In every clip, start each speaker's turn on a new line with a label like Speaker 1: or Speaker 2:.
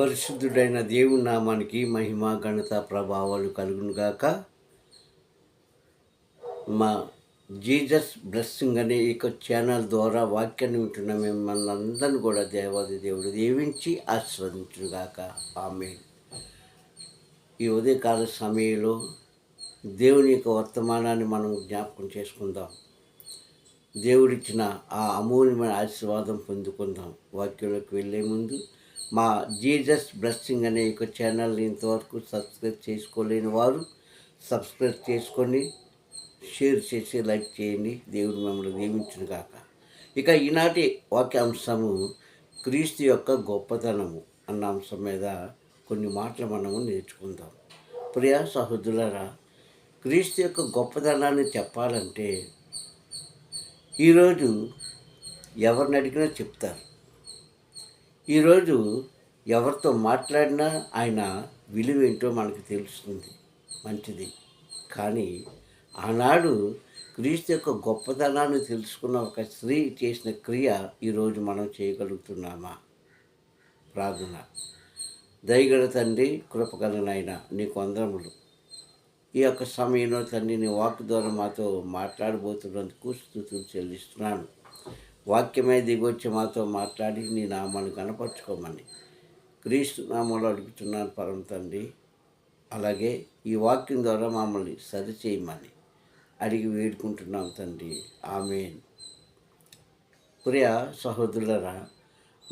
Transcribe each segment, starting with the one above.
Speaker 1: పరిశుద్ధుడైన దేవుని నామానికి మహిమ ఘనత ప్రభావాలు కలుగునుగాక. మా జీజస్ బ్లెస్సింగ్ అనే ఈ ఛానల్ ద్వారా వాక్యాన్ని వింటున్న మిమ్మల్ని అందరినీ కూడా దేవాది దేవుడు దీవించి ఆస్వాదించుగాక ఆమె ఈ ఉదయకాల సమయంలో దేవుని యొక్క వర్తమానాన్ని మనం జ్ఞాపకం చేసుకుందాం. దేవుడిచ్చిన ఆ అమూల్యమైన ఆశీర్వాదం పొందుకుందాం. వాక్యంలోకి వెళ్ళే ముందు మా జీజస్ బ్లెస్సింగ్ అనే యొక్క ఛానల్ని ఇంతవరకు సబ్స్క్రైబ్ చేసుకోలేని వారు సబ్స్క్రైబ్ చేసుకొని షేర్ చేసి లైక్ చేయండి. దేవుడు మిమ్మల్ని దీవించును కాక ఇక ఈనాటి వాక్యాంశము క్రీస్తు యొక్క గొప్పతనము అన్న అంశం మీద కొన్ని మాటలు మనము నేర్చుకుందాం. ప్రియా సహోదరులరా క్రీస్తు యొక్క గొప్పతనాన్ని చెప్పాలంటే ఈరోజు ఎవరిని అడిగినా చెప్తారు. ఈరోజు ఎవరితో మాట్లాడినా ఆయన విలువ ఏంటో మనకు తెలుస్తుంది. మంచిది. కానీ ఆనాడు క్రీస్తు యొక్క గొప్పతనాన్ని తెలుసుకున్న ఒక స్త్రీ చేసిన క్రియ ఈరోజు మనం చేయగలుగుతున్నామా? ప్రార్థన. దయగల తండ్రి కృపగలనైనా నీకు అందరములు ఈ యొక్క సమయంలో తండ్రి నీ వాక్ ద్వారా మాతో మాట్లాడబోతున్నందుకు స్థుతులు చెల్లిస్తున్నాను. వాక్యమే దిగొచ్చి మాతో మాట్లాడి నీ నామాన్ని కనపరుచుకోమని. క్రీస్తు నామంలో అడుగుతున్నాను పరమ తండ్రి. అలాగే ఈ వాక్యం ద్వారా మమ్మల్ని సరిచేయమని అడిగి వేడుకుంటున్నాం తండ్రి. ఆమెన్. ప్రియ సహోదరులరా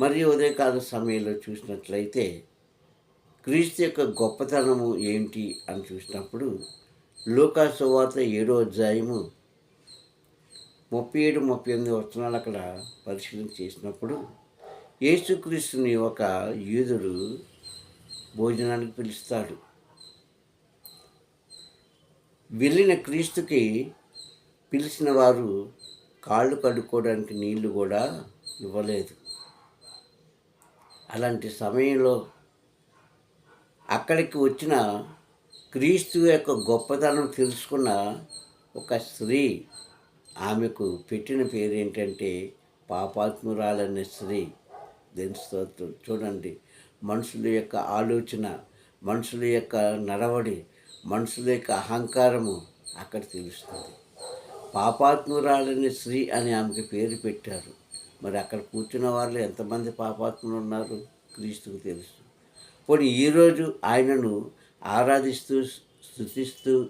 Speaker 1: మరియు ఉదయకాల సమయంలో చూసినట్లయితే క్రీస్తు యొక్క గొప్పతనము ఏంటి అని చూసినప్పుడు లోకా సువార్త ఏడో అధ్యాయము ముప్పై ఏడు ముప్పై ఎనిమిది వచనాలు అక్కడ పరిశీలన చేసినప్పుడు యేసుక్రీస్తుని ఒక యూదుడు భోజనానికి పిలుస్తాడు. వెళ్ళిన క్రీస్తుకి పిలిచిన వారు కాళ్ళు కడుక్కోవడానికి నీళ్ళు కూడా ఇవ్వలేదు. అలాంటి సమయంలో అక్కడికి వచ్చిన క్రీస్తు యొక్క గొప్పతనం తెలుసుకున్న ఒక స్త్రీ ఆమెకు పెట్టిన పేరు ఏంటంటే పాపాత్మురాలనే స్త్రీ. దేని స్తోత్రం చూడండి. మనుషుల యొక్క ఆలోచన మనుషుల యొక్క నడవడి మనుషుల యొక్క అహంకారము అక్కడ తెలుస్తుంది. పాపాత్మురాలని స్త్రీ అని ఆమెకి పేరు పెట్టారు. మరి అక్కడ కూర్చున్న వాళ్ళు ఎంతమంది పాపాత్ములు ఉన్నారు క్రీస్తుకు తెలుసు. పోనీ ఈరోజు ఆయనను ఆరాధిస్తూ స్థుతిస్తూ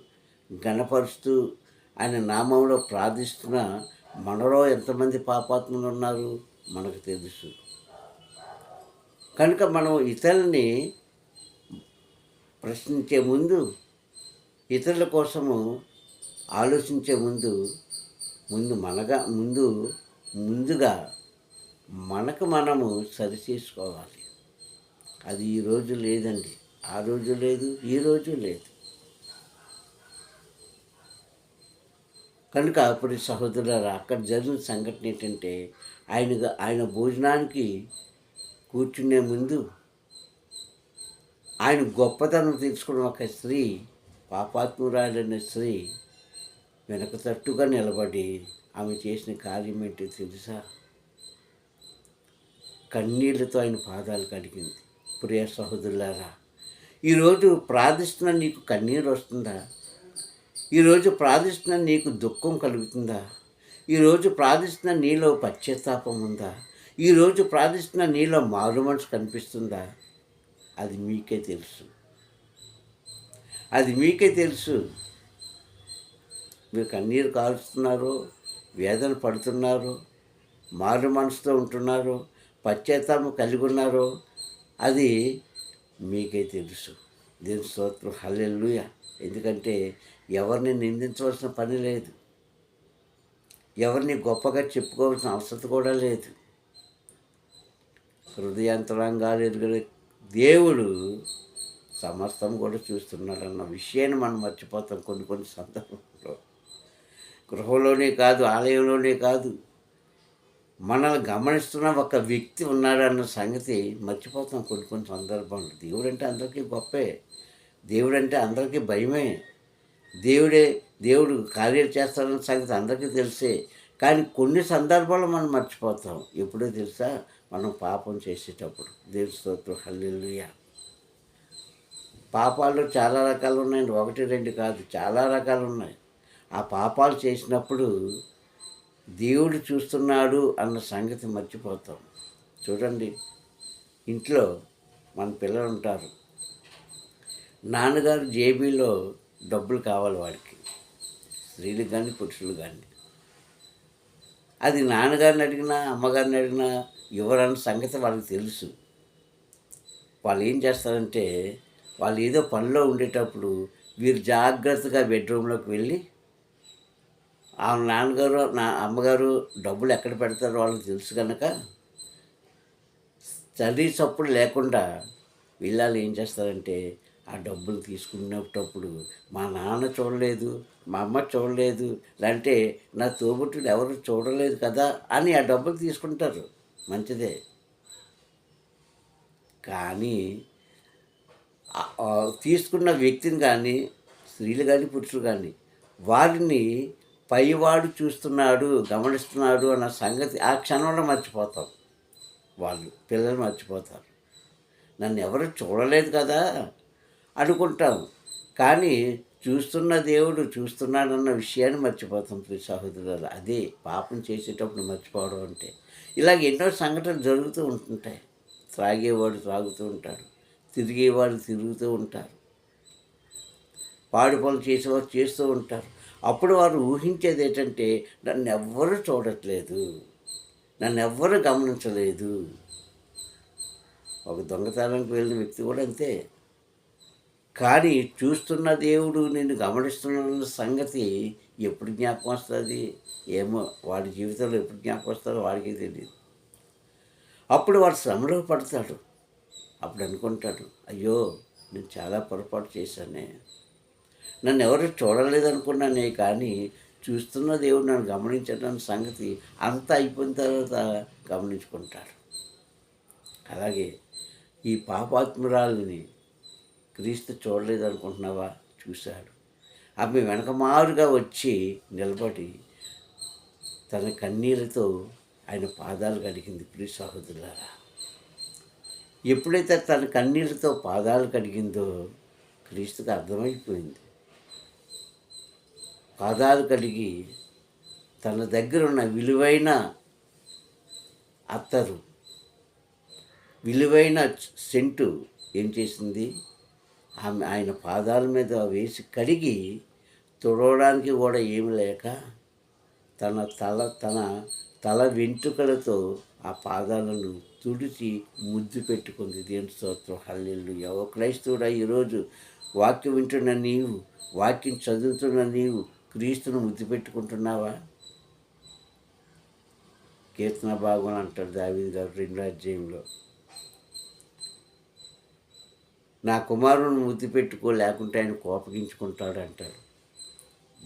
Speaker 1: గణపరుస్తూ ఆయన నామంలో ప్రార్థిస్తున్న మనలో ఎంతమంది పాపాత్ములు ఉన్నారు మనకు తెలుసు. కనుక మనం ఇతరుల్ని ప్రశ్నించే ముందు ఇతరుల కోసము ఆలోచించే ముందు ముందు మనగా ముందు ముందుగా మనకు మనము సరిచేసుకోవాలి అది ఈ రోజు లేదండి. ఆ రోజు లేదు ఈ రోజు లేదు. కనుక అప్పుడు సహోదరులారా అక్కడ జరిగిన సంఘటన ఏంటంటే ఆయన ఆయన భోజనానికి కూర్చునే ముందు ఆయన గొప్పతనం తెలుసుకున్న ఒక స్త్రీ పాపాత్మురాలైన స్త్రీ వెనక తట్టుగా నిలబడి ఆమె చేసిన కార్యం ఏంటో తెలుసా? కన్నీళ్ళతో ఆయన పాదాలు కడిగింది. ప్రియ సహోదరులారా ఈరోజు ప్రార్థిస్తున్న నీకు కన్నీరు వస్తుందా? ఈరోజు ప్రార్థిస్తున్న నీకు దుఃఖం కలుగుతుందా? ఈరోజు ప్రార్థిస్తున్న నీలో పశ్చాత్తాపం ఉందా? ఈరోజు ప్రార్థిస్తున్న నీలో మారు మనసు కనిపిస్తుందా? అది మీకే తెలుసు. అది మీకే తెలుసు. మీరు కన్నీరు కాలుస్తున్నారు వేదన పడుతున్నారు మారు మనసుతో ఉంటున్నారు పశ్చాత్తాపం కలిగి ఉన్నారు అది మీకే తెలుసు. దీని స్తోత్రం. హల్లెల్లుయ ఎందుకంటే ఎవరిని నిందించవలసిన పని లేదు. ఎవరిని గొప్పగా చెప్పుకోవాల్సిన అవసరం కూడా లేదు. హృదయాంతరంగాలు ఎదుగున దేవుడు సమస్తం కూడా చూస్తున్నాడన్న విషయాన్ని మనం మర్చిపోతాం కొన్ని కొన్ని సందర్భంలో. గృహంలోనే కాదు ఆలయంలోనే కాదు. మనల్ని గమనిస్తున్న ఒక వ్యక్తి ఉన్నాడన్న సంగతి మర్చిపోతాం కొన్ని కొన్ని సందర్భాలు. దేవుడు అంటే అందరికీ గొప్పే. దేవుడు అంటే అందరికీ భయమే. దేవుడే దేవుడు కార్యాలు చేస్తాడన్న సంగతి అందరికీ తెలిసే. కానీ కొన్ని సందర్భాలు మనం మర్చిపోతాం. ఎప్పుడో తెలుసా? మనం పాపం చేసేటప్పుడు. దేవుడు స్తోత్రం. పాపాలు చాలా రకాలు ఉన్నాయండి. ఒకటి రెండు కాదు. చాలా రకాలు ఉన్నాయి. ఆ పాపాలు చేసినప్పుడు దేవుడు చూస్తున్నాడు అన్న సంగతి మర్చిపోతాం. చూడండి. ఇంట్లో మన పిల్లలు ఉంటారు. నాన్నగారు జేబీలో డబ్బులు కావాలి వాడికి. స్త్రీలు కానీ పురుషులు కానీ అది నాన్నగారిని అడిగినా అమ్మగారిని అడిగినా ఎవరన్న సంగతి వాళ్ళకి తెలుసు. వాళ్ళు ఏం చేస్తారంటే వాళ్ళు ఏదో పనిలో ఉండేటప్పుడు వీరు జాగ్రత్తగా బెడ్రూమ్లోకి వెళ్ళి ఆ నాన్నగారు నా అమ్మగారు డబ్బులు ఎక్కడ పెడతారో వాళ్ళకి తెలుసు కనుక చదివి చప్పుడు లేకుండా వెళ్ళాలి ఏం చేస్తారంటే ఆ డబ్బులు తీసుకునేటప్పుడు మా నాన్న చూడలేదు మా అమ్మ చూడలేదు అంటే నా తోబుట్టుడు ఎవరు చూడలేదు కదా అని ఆ డబ్బులు తీసుకుంటారు. మంచిదే. కానీ తీసుకున్న వ్యక్తిని కానీ స్త్రీలు కానీ పురుషులు కానీ వారిని పైవాడు చూస్తున్నాడు గమనిస్తున్నాడు అన్న సంగతి ఆ క్షణంలో మర్చిపోతాం. వాళ్ళు పిల్లలు మర్చిపోతారు. నన్ను ఎవరు చూడలేదు కదా? అనుకుంటాం. కానీ చూస్తున్న దేవుడు చూస్తున్నాడన్న విషయాన్ని మర్చిపోతాం ప్రియ సహోదరులు అదే పాపం చేసేటప్పుడు మర్చిపోవడం అంటే. ఇలాగ ఎన్నో సంఘటనలు జరుగుతూ ఉంటుంటాయి. త్రాగేవాడు త్రాగుతూ ఉంటాడు. తిరిగేవాడు తిరుగుతూ ఉంటారు. పాడు పనులు చేసేవారు చేస్తూ ఉంటారు. అప్పుడు వారు ఊహించేది ఏంటంటే నన్ను ఎవ్వరూ చూడట్లేదు. నన్ను ఎవ్వరూ గమనించలేదు. ఒక దొంగతనానికి వెళ్ళిన వ్యక్తి కూడా అంతే. కానీ చూస్తున్న దేవుడు నిన్ను గమనిస్తున్న సంగతి ఎప్పుడు జ్ఞాపకం వస్తుంది? ఏమో వాడి జీవితంలో ఎప్పుడు జ్ఞాపకం వస్తుందో వాడికి తెలియదు అప్పుడు వాడు శ్రమలో పడతాడు. అప్పుడు అనుకుంటాడు అయ్యో నేను చాలా పొరపాటు చేశానే. నన్ను ఎవరు చూడలేదనుకున్నానే కానీ చూస్తున్న దేవుడు నన్ను గమనించడం సంగతి అంతా అయిపోయిన తర్వాత గమనించుకుంటాడు. అలాగే ఈ పాపాత్మురాలని క్రీస్తు చూడలేదు అనుకుంటున్నావా చూశాడు ఆమె వెనకమారుగా వచ్చి నిలబడి తన కన్నీళ్ళతో ఆయన పాదాలు కడిగింది. ప్రియ సహోదరులారా ఎప్పుడైతే తన కన్నీళ్ళతో పాదాలు కడిగిందో క్రీస్తుకు అర్థమైపోయింది. పాదాలు కడిగి తన దగ్గర ఉన్న విలువైన అత్తరు విలువైన సెంటు ఏం చేసింది? ఆమె ఆయన పాదాల మీద వేసి కడిగి తుడవడానికి కూడా ఏమి లేక తన తల తన తల వెంట్రుకలతో ఆ పాదాలను తుడిచి ముద్దు పెట్టుకుంది. దేవుని స్తోత్రం. హల్లెళ్ళు ఓ క్రైస్తవుడా ఈరోజు వాక్యం వింటున్న నీవు వాక్యం చదువుతున్న నీవు క్రీస్తును ముద్దు పెట్టుకుంటున్నావా? కీర్తన భాగం అంటారు దావిందారు గారు రెండో అధ్యాయంలో. నా కుమారుని ముద్దు పెట్టుకో లేకుంటే ఆయన కోపగించుకుంటాడు అంటాడు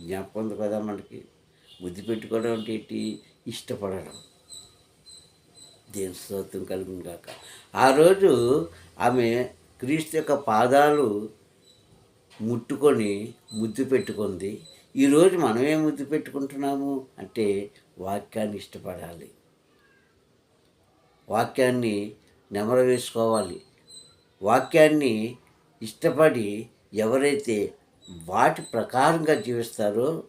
Speaker 1: జ్ఞాపకం ఉంది కదా మనకి. ముద్దు పెట్టుకోవడం అంటే ఏంటి? ఇష్టపడడం. దేని స్తోత్రం కలుగును కాక ఆ రోజు ఆమె క్రీస్తు యొక్క పాదాలు ముట్టుకొని ముద్దు పెట్టుకుంది. ఈరోజు మనమే ముద్దు పెట్టుకుంటున్నాము? అంటే వాక్యాన్ని ఇష్టపడాలి. వాక్యాన్ని నెమర వేసుకోవాలి. వాక్యాన్ని ఇష్టపడి ఎవరైతే వాటి ప్రకారంగా జీవిస్తారో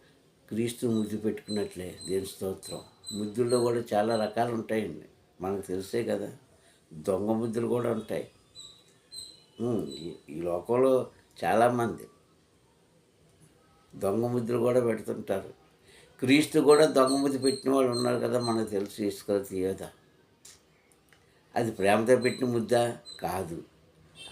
Speaker 1: క్రీస్తు ముద్దు పెట్టుకున్నట్లే. దేని స్తోత్రం. ముద్దుల్లో కూడా చాలా రకాలు ఉంటాయండి. మనకు తెలిసే కదా. దొంగ ముద్దులు కూడా ఉంటాయి. ఈ- లోకంలో చాలామంది దొంగ ముద్దులు కూడా పెడుతుంటారు. క్రీస్తు కూడా దొంగ ముద్దు పెట్టిన వాళ్ళు ఉన్నారు కదా మనకు తెలుసు ఇసుకలు తీయదా అది ప్రేమతో పెట్టిన ముద్ద కాదు.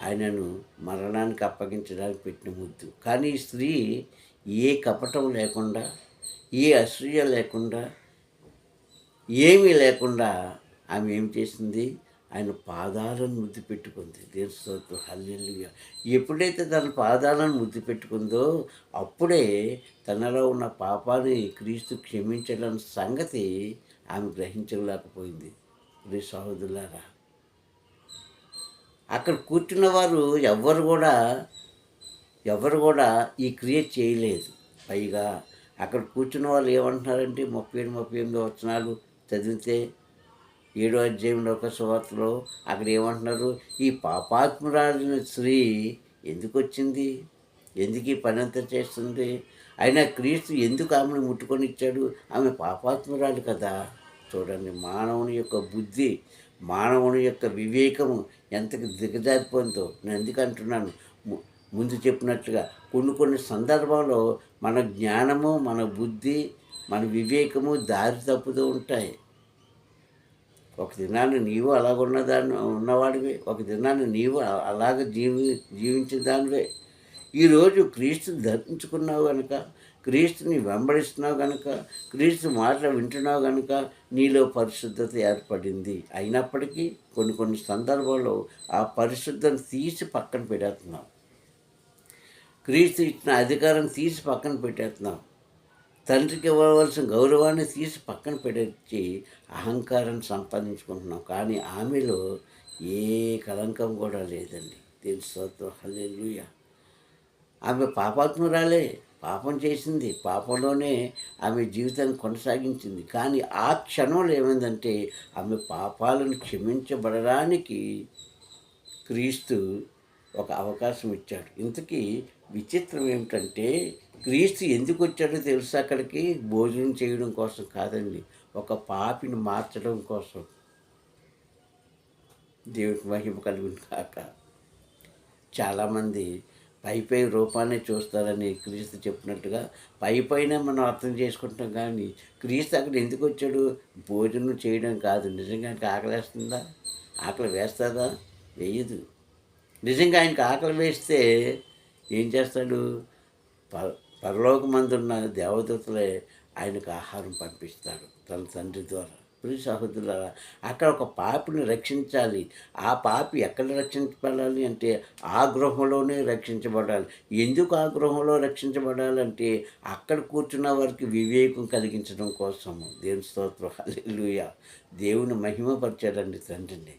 Speaker 1: ఆయనను మరణానికి అప్పగించడానికి పెట్టిన ముద్దు. కానీ ఈ స్త్రీ ఏ కపటం లేకుండా ఏ అసూయ లేకుండా ఏమీ లేకుండా ఆమె ఏం చేసింది? ఆయన పాదాలను ముద్దు పెట్టుకుంది. దేని స్తోత్రం? ఎప్పుడైతే తన పాదాలను ముద్దు పెట్టుకుందో అప్పుడే తనలో ఉన్న పాపాన్ని క్రీస్తు క్షమించడం సంగతి ఆమె గ్రహించలేకపోయింది. రే సహోదరులారా అక్కడ కూర్చున్న వారు ఎవ్వరు కూడా ఎవరు కూడా ఈ క్రియ చేయలేదు. పైగా అక్కడ కూర్చున్న వాళ్ళు ఏమంటున్నారంటే ముప్పై ఏడు ముప్పై ఎనిమిది వచనాలు చదివితే ఏడో అధ్యాయంలో ఒక సువార్తలో అక్కడ ఏమంటున్నారు ఈ పాపాత్మురాలిన స్త్రీ ఎందుకు వచ్చింది? ఎందుకు ఈ పని అంతా చేస్తుంది? అయినా క్రీస్తు ఎందుకు ఆమెను ముట్టుకొని ఇచ్చాడు ఆమె పాపాత్మురాలు కదా. చూడండి మానవుని యొక్క బుద్ధి మానవుని యొక్క వివేకము ఎంతకు దిగజారిపోయిందో నేను ఎందుకంటున్నాను ము- ముందు చెప్పినట్లుగా కొన్ని కొన్ని సందర్భాల్లో మన జ్ఞానము మన బుద్ధి మన వివేకము దారి తప్పుతూ ఉంటాయి. ఒక దినాన్ని నీవు అలాగ ఉన్నదాన్ని ఉన్నవాడివే. ఒక దినాన్ని నీవు అలాగ జీవి జీవించిన దానివే ఈరోజు క్రీస్తు ధరించుకున్నావు కనుక క్రీస్తుని వెంబడిస్తున్నావు కనుక క్రీస్తు మాటలు వింటున్నావు కనుక నీలో పరిశుద్ధత ఏర్పడింది. అయినప్పటికీ కొన్ని కొన్ని సందర్భాల్లో ఆ పరిశుద్ధం తీసి పక్కన పెట్టేస్తున్నావు. క్రీస్తు ఇచ్చిన అధికారం తీసి పక్కన పెట్టేస్తున్నాం తండ్రికి ఇవ్వవలసిన గౌరవాన్ని తీసి పక్కన పెట్టేసి అహంకారాన్ని సంపాదించుకుంటున్నాం కానీ ఆమెలో ఏ కలంకం కూడా లేదండి. దీని స్తోత్రం హల్లెలూయా. ఆమె పాపాత్మురాలే. పాపం చేసింది. పాపంలోనే ఆమె జీవితాన్ని కొనసాగించింది. కానీ ఆ క్షణంలో ఏమైందంటే ఆమె పాపాలను క్షమించబడడానికి క్రీస్తు ఒక అవకాశం ఇచ్చాడు. ఇంతకీ విచిత్రం ఏమిటంటే క్రీస్తు ఎందుకు వచ్చాడో తెలుసు అక్కడికి? భోజనం చేయడం కోసం కాదండి. ఒక పాపిని మార్చడం కోసం. దేవుడికి మహిమ కలుగును కాక చాలామంది పైపై రూపాన్ని చూస్తారని క్రీస్తు చెప్పినట్టుగా పై పైన మనం అర్థం చేసుకుంటాం కానీ క్రీస్తు అక్కడ ఎందుకు వచ్చాడు? భోజనం చేయడం కాదు. నిజంగా ఆయనకి ఆకలేస్తుందా ఆకలి వేస్తుందా? వేయదు. నిజంగా ఆయనకి ఆకలి వేస్తే ఏం చేస్తాడు? ప పరలోకమందున్న దేవదూతలే ఆయనకు ఆహారం పంపిస్తాడు తన తండ్రి ద్వారా. ప్రియ సహోదరులారా అక్కడ ఒక పాపిని రక్షించాలి. ఆ పాపి ఎక్కడ రక్షించబడాలి అంటే ఆ గృహంలోనే రక్షించబడాలి. ఎందుకు ఆ గృహంలో రక్షించబడాలంటే అక్కడ కూర్చున్న వారికి వివేకం కలిగించడం కోసం. దేవుని స్తోత్రం. హల్లెలూయా. దేవుని మహిమపరిచాడండి తండ్రిని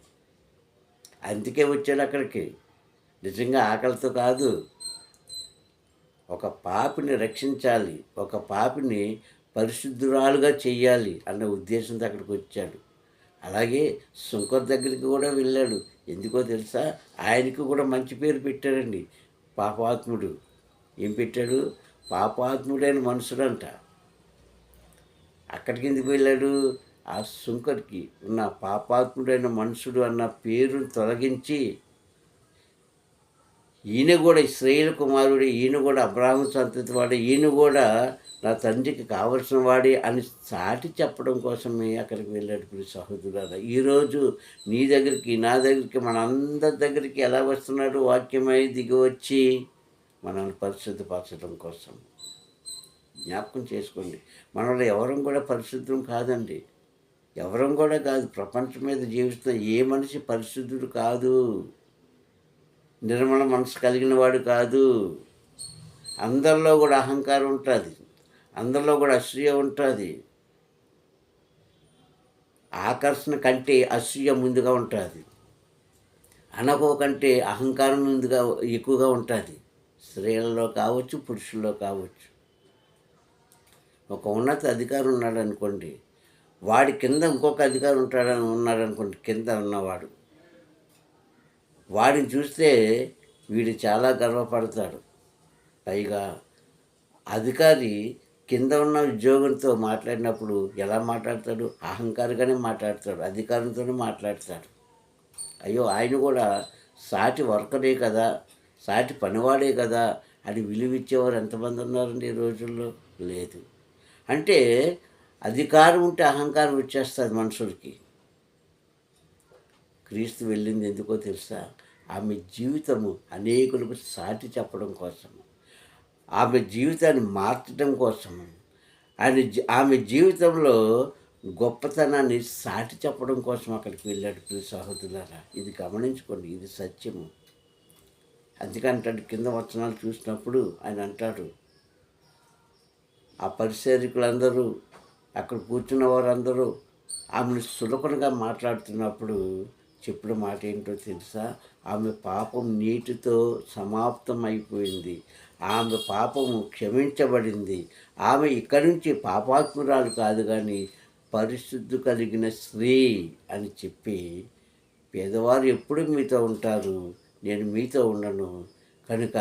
Speaker 1: అందుకే వచ్చాడు అక్కడికి. నిజంగా ఆకలితో కాదు. ఒక పాపిని రక్షించాలి. ఒక పాపిని పరిశుద్ధురాలుగా చెయ్యాలి అన్న ఉద్దేశంతో అక్కడికి వచ్చాడు. అలాగే శంకర్ దగ్గరికి కూడా వెళ్ళాడు. ఎందుకో తెలుసా? ఆయనకు కూడా మంచి పేరు పెట్టాడండి పాపాత్ముడు. ఏం పెట్టాడు? పాపాత్ముడైన మనుషుడంట. అక్కడికి ఎందుకు వెళ్ళాడు? ఆ శుంకర్కి ఉన్న పాపాత్ముడైన మనుషుడు అన్న పేరును తొలగించి ఈయన కూడా ఇస్రాయేల్ కుమారుడు ఈయన కూడా అబ్రాహ్మ సంతతి వాడు ఈయన కూడా నా తండ్రికి కావలసిన వాడే అని సాటి చెప్పడం కోసమే అక్కడికి వెళ్ళాడు ఇప్పుడు సహోదరులారా. ఈరోజు నీ దగ్గరికి నా దగ్గరికి మన అందరి దగ్గరికి ఎలా వస్తున్నాడు వాక్యమై దిగి వచ్చి మనల్ని పరిశుద్ధపరచడం కోసం. జ్ఞాపకం చేసుకోండి. మనలో ఎవరం కూడా పరిశుద్ధం కాదండి. ఎవరం కూడా కాదు. ప్రపంచం మీద జీవిస్తున్న ఏ మనిషి పరిశుద్ధుడు కాదు. నిర్మల మనసు కలిగిన వాడు కాదు. అందరిలో కూడా అహంకారం ఉంటుంది. అందరిలో కూడా అసూయ ఉంటుంది. ఆకర్షణ కంటే అసూయ ముందుగా ఉంటుంది. అనకో కంటే అహంకారం ముందుగా ఎక్కువగా ఉంటుంది. స్త్రీలలో కావచ్చు పురుషుల్లో కావచ్చు. ఒక ఉన్నత అధికారి ఉన్నాడు అనుకోండి వాడి కింద ఇంకొక అధికారి ఉంటాడని ఉన్నాడు అనుకోండి కింద ఉన్నవాడు. వాడిని చూస్తే వీడు చాలా గర్వపడతాడు. పైగా అధికారి కింద ఉన్న ఉద్యోగంతో మాట్లాడినప్పుడు ఎలా మాట్లాడతాడు? అహంకారిగానే మాట్లాడతాడు అధికారంతోనే మాట్లాడతాడు. అయ్యో ఆయన కూడా సాటి వర్కరే కదా సాటి పనివాడే కదా అని విలువిచ్చేవారు ఎంతమంది ఉన్నారండి ఈ రోజుల్లో? లేదు. అంటే అధికారం ఉంటే అహంకారం వచ్చేస్తుంది మనుషులకి. క్రీస్తు వెళ్ళింది ఎందుకో తెలుసా? ఆమె జీవితము అనేకులకు సాటి చెప్పడం కోసము. ఆమె జీవితాన్ని మార్చడం కోసము. ఆయన ఆమె జీవితంలో గొప్పతనాన్ని సాటి చెప్పడం కోసం అక్కడికి వెళ్ళాడు ప్రియ సహోదరులారా. ఇది గమనించుకోండి ఇది సత్యము. అందుకంటాడు కింద వచనాలు చూసినప్పుడు ఆయన అంటాడు ఆ పరిశీలకులందరూ అక్కడ కూర్చున్న వారందరూ ఆమెను సులకనగా మాట్లాడుతున్నప్పుడు చెప్పిన మాట ఏంటో తెలుసా? ఆమె పాపం నీటితో సమాప్తం అయిపోయింది ఆమె పాపము క్షమించబడింది. ఆమె ఇక్కడి నుంచి పాపాత్మురాలు కాదు కానీ పరిశుద్ధి కలిగిన స్త్రీ అని చెప్పి పేదవారు ఎప్పుడు మీతో ఉంటారు? నేను మీతో ఉండను. కనుక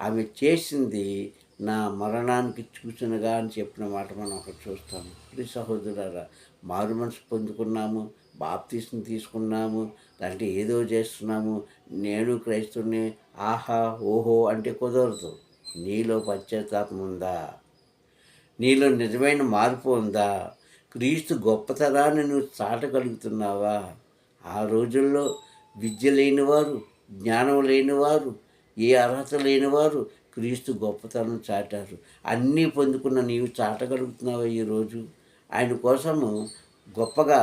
Speaker 1: ఆమె చేసింది నా మరణానికి చూసినగా అని చెప్పిన మాట మనం అక్కడ చూస్తాము ప్రి సహోదరులారా మారు మనసు పొందుకున్నాము. బాప్తీసం తీసుకున్నాము అంటే ఏదో చేస్తున్నాము. నేను క్రైస్తుని ఆహా ఓహో అంటే కుదరదు. నీలో పశ్చాత్తాపం ఉందా? నీలో నిజమైన మార్పు ఉందా? క్రీస్తు గొప్పతనాన్ని నువ్వు చాటగలుగుతున్నావా? ఆ రోజుల్లో విద్య లేనివారు జ్ఞానం లేనివారు ఏ అర్హత లేనివారు క్రీస్తు గొప్పతనం చాటారు. అన్నీ పొందుకున్న నీవు చాటగలుగుతున్నావా ఈరోజు ఆయన కోసము గొప్పగా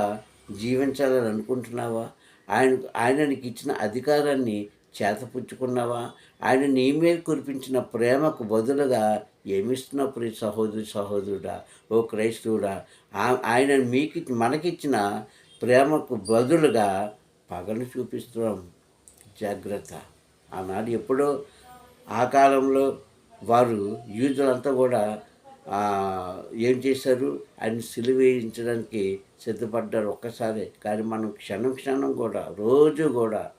Speaker 1: జీవించాలని అనుకుంటున్నావా? ఆయన ఆయన నీకు ఇచ్చిన అధికారాన్ని చేతపుచ్చుకున్నావా? ఆయన నీ మీద కురిపించిన ప్రేమకు బదులుగా ఏమిస్తున్నావు ప్రియ సహోదరి సహోదరుడా? ఓ క్రైస్తవుడా ఆ- ఆయన మీకు మనకిచ్చిన ప్రేమకు బదులుగా పగలు చూపిస్తున్నాం. జాగ్రత్త. ఆనాడు ఎప్పుడో ఆ కాలంలో వారు యూదులంతా కూడా ఏం చేశారు? ఆయన సిలువ వేయించడానికి సిద్ధపడ్డారు ఒక్కసారి. కానీ మనం క్షణం క్షణం కూడా రోజు కూడా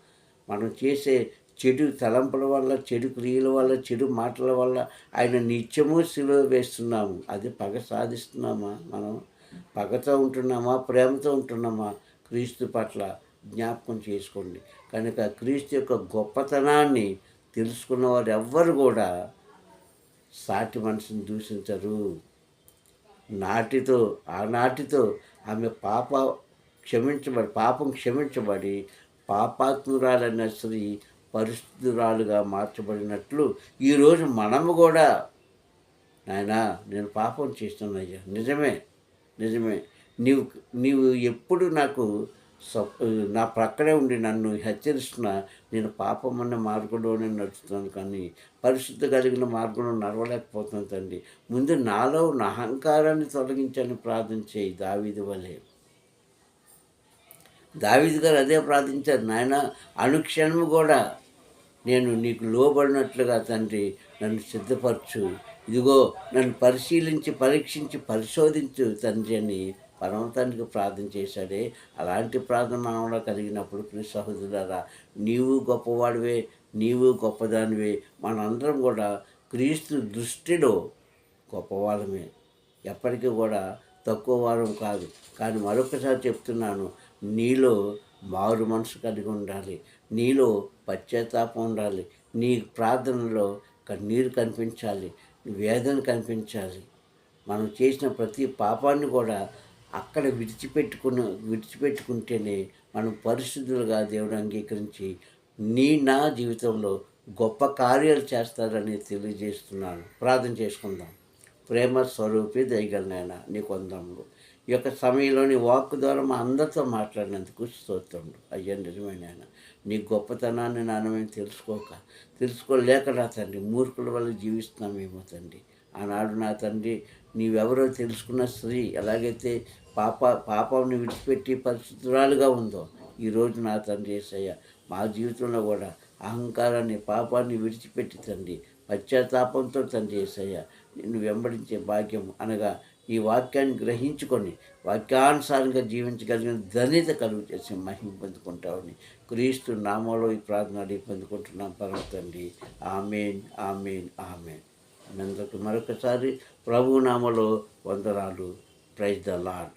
Speaker 1: మనం చేసే చెడు తలంపుల వల్ల చెడు క్రియల వల్ల చెడు మాటల వల్ల ఆయన నిత్యము సిలువ వేస్తున్నాము. అది పగ సాధిస్తున్నామా మనం? పగతో ఉంటున్నామా? ప్రేమతో ఉంటున్నామా? క్రీస్తు పట్ల జ్ఞాపకం చేసుకోండి. కనుక క్రీస్తు యొక్క గొప్పతనాన్ని తెలుసుకున్న వారు ఎవ్వరు కూడా సాటి మనసుని దూషించరు. నాటితో ఆనాటితో ఆమె పాప క్షమించబడి పాపం క్షమించబడి పాపాత్మురాలైన స్త్రీ పరిశుద్ధురాలుగా మార్చబడినట్లు ఈరోజు మనము కూడా నాయనా నేను పాపం చేస్తున్నాయ్యా నిజమే నిజమే. నీవు నీవు ఎప్పుడు నాకు నా ప్రక్కనే ఉండి నన్ను హెచ్చరిస్తున్నా నేను పాపం మార్గంలోనే నడుస్తున్నాను కానీ పరిశుద్ధ కలిగిన మార్గంలో నడవలేకపోతున్నాను తండ్రి. ముందు నాలో ఉన్న అహంకారాన్ని తొలగించని ప్రార్థన చేయి దావీది వలె. దావీదు గారు అదే ప్రార్థించారు నాయన అనుక్షణము కూడా నేను నీకు లోబడినట్లుగా తండ్రి నన్ను సిద్ధపరచు. ఇదిగో నన్ను పరిశీలించి పరీక్షించి పరిశోధించు తండ్రి అని పరమతానికి ప్రార్థన చేశాడే. అలాంటి ప్రార్థన మనలో కలిగినప్పుడు ప్రియ సహోదరులారా నీవు గొప్పవాడివే నీవు గొప్పదానివే. మనందరం కూడా క్రీస్తు దృష్టిలో గొప్పవాళ్ళమే. ఎప్పటికీ కూడా తక్కువ వారం కాదు. కానీ మరొకసారి చెప్తున్నాను నీలో మారు మనసు కలిగి ఉండాలి. నీలో పశ్చాత్తాపం ఉండాలి. నీ ప్రార్థనలో కన్నీరు కనిపించాలి. వేదన కనిపించాలి. మనం చేసిన ప్రతి పాపాన్ని కూడా అక్కడ విడిచిపెట్టుకుని విడిచిపెట్టుకుంటేనే మనం పరిశుద్ధులుగా దేవుడు అంగీకరించి నీ నా జీవితంలో గొప్ప కార్యాలు చేస్తారని తెలియజేస్తున్నాను. ప్రార్థన చేసుకుందాం. ప్రేమ స్వరూపి దయగలనైనా నీ కొందములు. ఈ యొక్క సమయంలోని వాక్ ద్వారా మా అందరితో మాట్లాడినందుకు స్తోత్రములు. అయ్యా నిజమైన ఆయన నీ గొప్పతనాన్ని నాన్నమే తెలుసుకోక తెలుసుకోలేక నా తండ్రి మూర్ఖుల వల్ల జీవిస్తున్నామేమో తండ్రి. ఆనాడు నా తండ్రి నీవెవరో తెలుసుకున్న స్త్రీ ఎలాగైతే పాప పాపంని విడిచిపెట్టి పరిశుద్ధురాలుగా ఉందో ఈరోజు నా తండ్రి ఏసయ్య. మా జీవితంలో కూడా అహంకారాన్ని పాపాన్ని విడిచిపెట్టి తండ్రి పశ్చాత్తాపంతో తండ్రి ఏసయ్య నిన్ను వెంబడించే భాగ్యం అనగా ఈ వాక్యాన్ని గ్రహించుకొని వాక్యానుసారంగా జీవించగలిగిన ధన్యత కలుగు చేసి మహిమ పొందుకుంటామని క్రీస్తు నామంలో ఈ ప్రార్థన అడిగి పొందుకుంటున్నాం. పరమ తండ్రి ఆమెన్ ఆమెన్ ఆమెన్. అందరికీ మరొకసారి ప్రభు నామలో వందనాలు. Praise the Lord.